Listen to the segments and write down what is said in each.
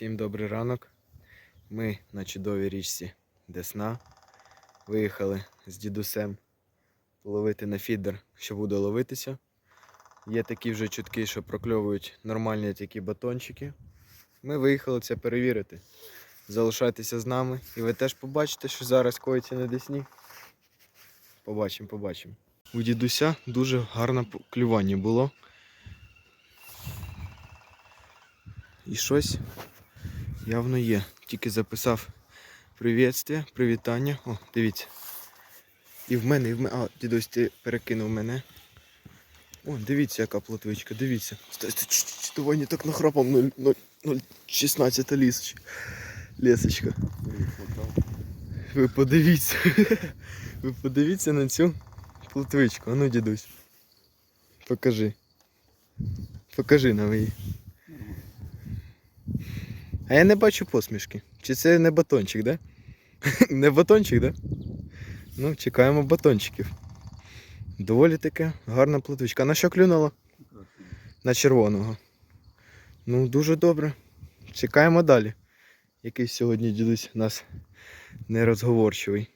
Всім добрий ранок. Ми на чудовій річці Десна. Виїхали з дідусем ловити на фідер, що буде ловитися. Є такі вже чутки, що прокльовують нормальні такі батончики. Ми виїхали це перевірити. Залишайтеся з нами і ви теж побачите, що зараз коїться на Десні. Побачимо, побачимо. У дідуся дуже гарне клювання було. І щось явно є. Тільки записав привітствя, привітання. О, дивіться. І в мене, і в мене. А, дідусь, ти перекинув мене. О, дивіться, яка плотвичка, дивіться. Давай не так нахрапом 0,16 лісоч. Лісочка. Ви подивіться. Ви подивіться на цю плотвичку. А ну, дідусь. Покажи. Покажи нам її. А я не бачу посмішки. Чи це не батончик, да? не батончик, да? Ну, чекаємо батончиків. Доволі таке гарна платочка. На що клюнула? На червоного. Ну, дуже добре. Чекаємо далі. Який сьогодні дідусь у нас нерозговорчивий.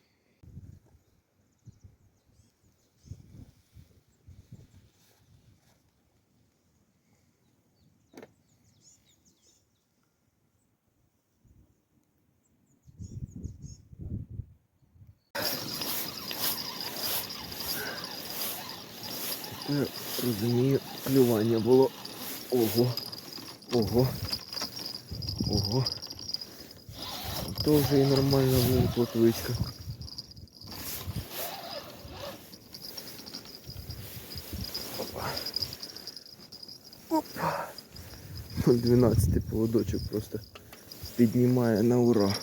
Розумію, клювання було. Ого. Ого. Ого. То вже і нормальна була плотвичка. Опа. Опа. 12 поводочок просто піднімає на ура.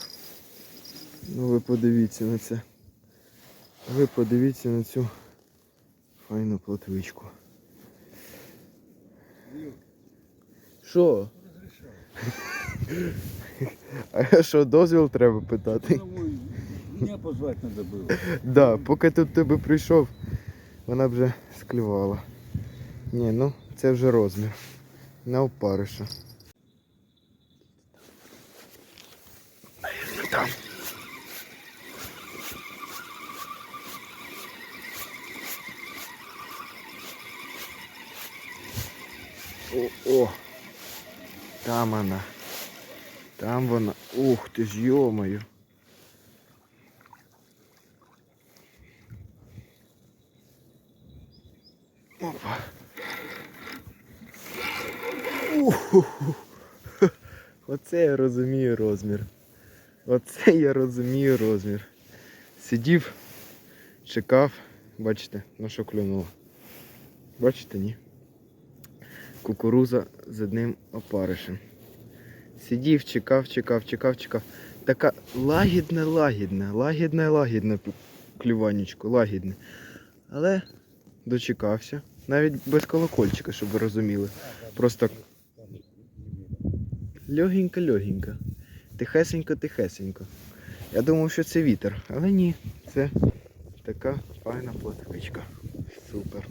Ну ви подивіться на це. Ви подивіться на цю файну плотвичку. Що? А що, дозвіл треба питати? Меня позвать надо было. Да, поки тут тебе прийшов, вона б вже склювала. Ні, ну це вже розмір. На опариша. Там. О, о! Там вона. Там вона. Ух ти ж, йомаю. Опа. Уху. Оце я розумію розмір. Оце я розумію розмір. Сидів, чекав, бачите, на що клюнуло. Бачите, ні? Кукуруза з одним опаришем. Сидів, чекав, чекав, чекав, чекав. Така лагідна, лагідна, лагідна, лагідна клюванечко, лагідне. Але дочекався. Навіть без колокольчика, щоб ви розуміли. Просто легенько-легенько. Тихесенько-тихесенько. Я думав, що це вітер, але ні, це така файна плотвичка. Супер.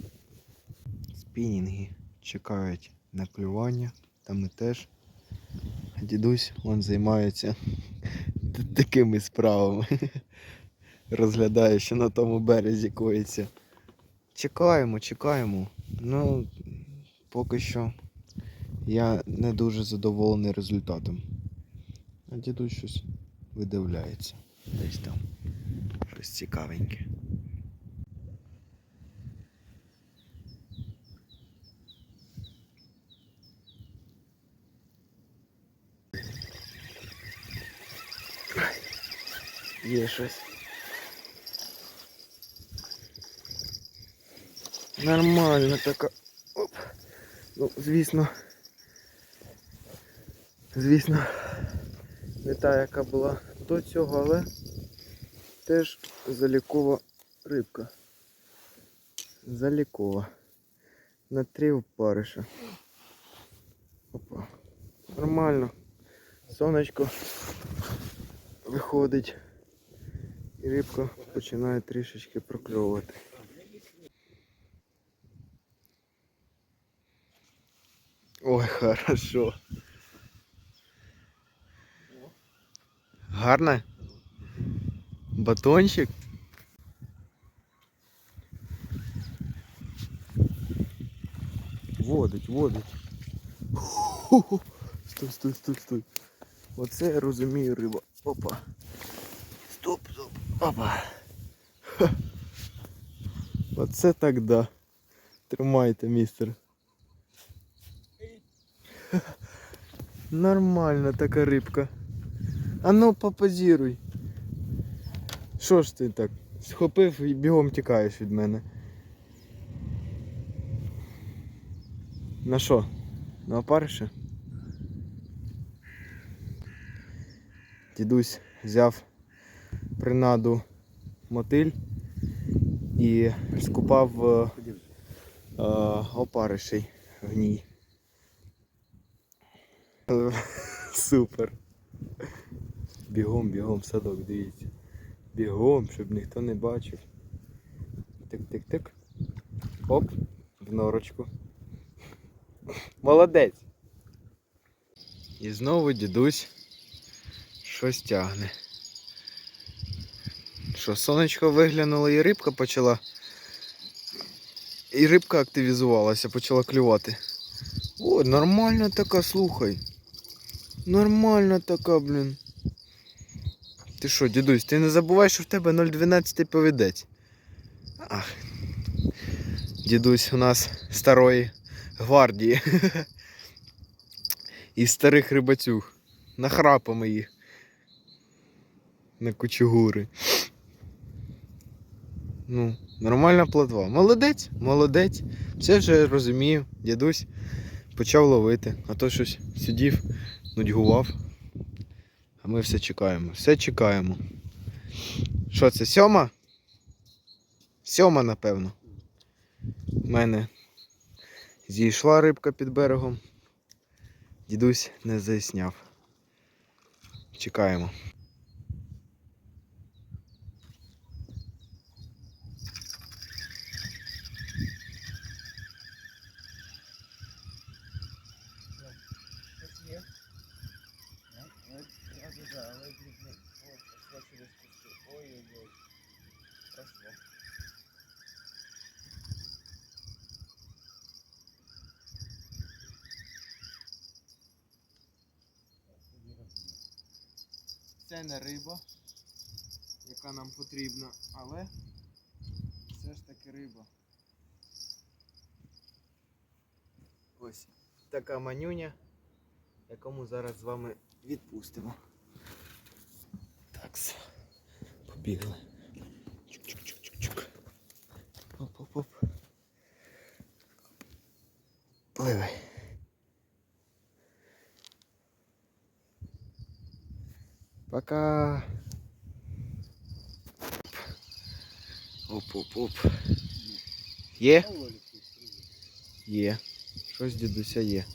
Спінінги чекають на клювання, та ми теж. Дідусь он займається такими справами. Розглядає, що на тому березі коїться. Чекаємо, чекаємо. Ну, поки що я не дуже задоволений результатом. А дідусь щось видивляється. Десь там. Щось цікавеньке. Є щось. Нормально така. Оп. Ну, звісно. Звісно, не та, яка була до цього, але теж залікова рибка. Залікова. На три опариша. Опа. Нормально. Сонечко виходить. І рибка починає трішечки прокльовувати. Ой, хорошо. Гарна? Батончик? Водить, водить. Стой, стой, стой, стой. Оце я розумію риба. Опа. Опа. Оце так да. Тримайте, містер. Ха. Нормальна така рибка. А ну попозіруй. Що ж ти так? Схопив і бігом тікаєш від мене. На що? На опарише? Дідусь взяв принаду мотиль і скупав е, е, опаришей гній. Супер. Бігом, бігом в садок, дивіться. Бігом, щоб ніхто не бачив. Тик-тик-тик. Оп, в норочку. Молодець. І знову дідусь щось тягне. Що, сонечко виглянуло і рибка почала. І рибка активізувалася, почала клювати. О, нормальна така, слухай. Нормальна така, блін. Ти що, дідусь, ти не забувай, що в тебе 0,12 повідець. Ах. Дідусь у нас старої гвардії. Із старих рибацюг. Нахрапами їх. На кучугури. Ну, нормальна плотва. Молодець, молодець. Все вже розумію. Дідусь почав ловити, а то щось сидів, нудьгував. А ми все чекаємо. Все чекаємо. Що це, сьома? Сьома, напевно. У мене зійшла рибка під берегом. Дідусь не заясняв. Чекаємо. Це не риба, яка нам потрібна, але все ж таки риба. Ось така манюня, якому зараз з вами відпустимо. Такс. Побігли. Чук-чук-чук-чук. Оп-оп-оп. Пливай. Пока. Оп-оп-оп. Є? Є. Щось дідуся є.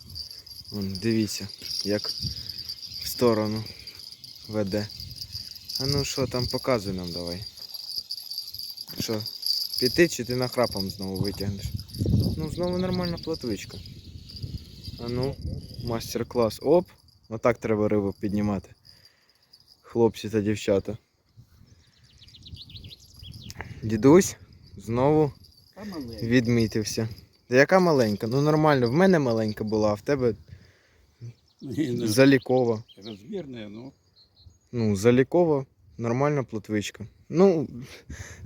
Вон, дивіться, як в сторону веде. А ну що там показуй нам давай. Що, піти чи ти нахрапом знову витягнеш? Ну, знову нормальна платвичка. А ну, мастер-клас. Оп! Отак треба рибу піднімати. Хлопці та дівчата. Дідусь знову відмітився. Яка маленька? Ну нормально, в мене маленька була, а в тебе залікова. Розмірне, ну. Ну, залікова, нормальна плотвичка. Ну,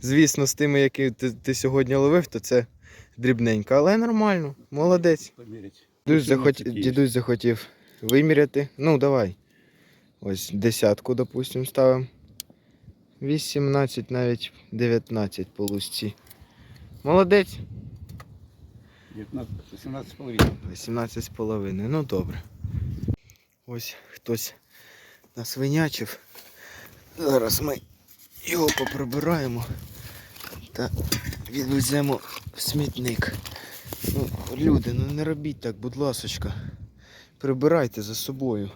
звісно, з тими, які ти, ти сьогодні ловив, то це дрібненька, але нормально, молодець. Дідусь, захот... Дідусь захотів виміряти. Ну, давай. Ось десятку, допустимо, ставимо. 18, навіть 19 по лусці. Молодець. 19, 18 з половиною. 18 з половиною. Ну добре. Ось хтось насвинячив. Зараз ми його поприбираємо та відвеземо в смітник. Ну, люди, ну не робіть так, будь ласочка. Прибирайте за собою.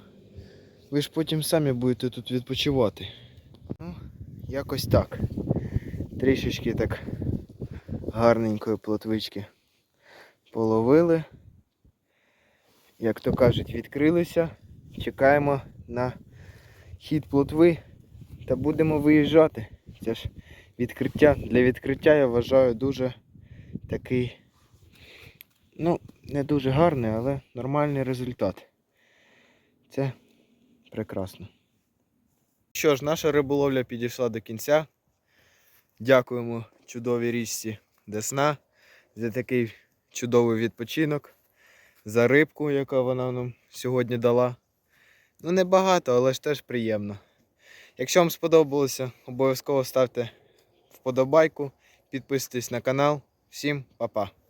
Ви ж потім самі будете тут відпочивати. Ну, якось так. Трішечки так гарненької плотвички половили як то кажуть, відкрилися. Чекаємо на хід плотви Та будемо виїжджати. Це ж відкриття. Для відкриття я вважаю дуже такий, ну, не дуже гарний, але нормальний результат. Це прекрасно. Що ж, наша риболовля підійшла до кінця. Дякуємо чудовій річці Десна за такий чудовий відпочинок, за рибку, яку вона нам сьогодні дала. Ну, небагато, але ж теж приємно. Якщо вам сподобалося, обов'язково ставте вподобайку, підписуйтесь на канал. Всім па-па!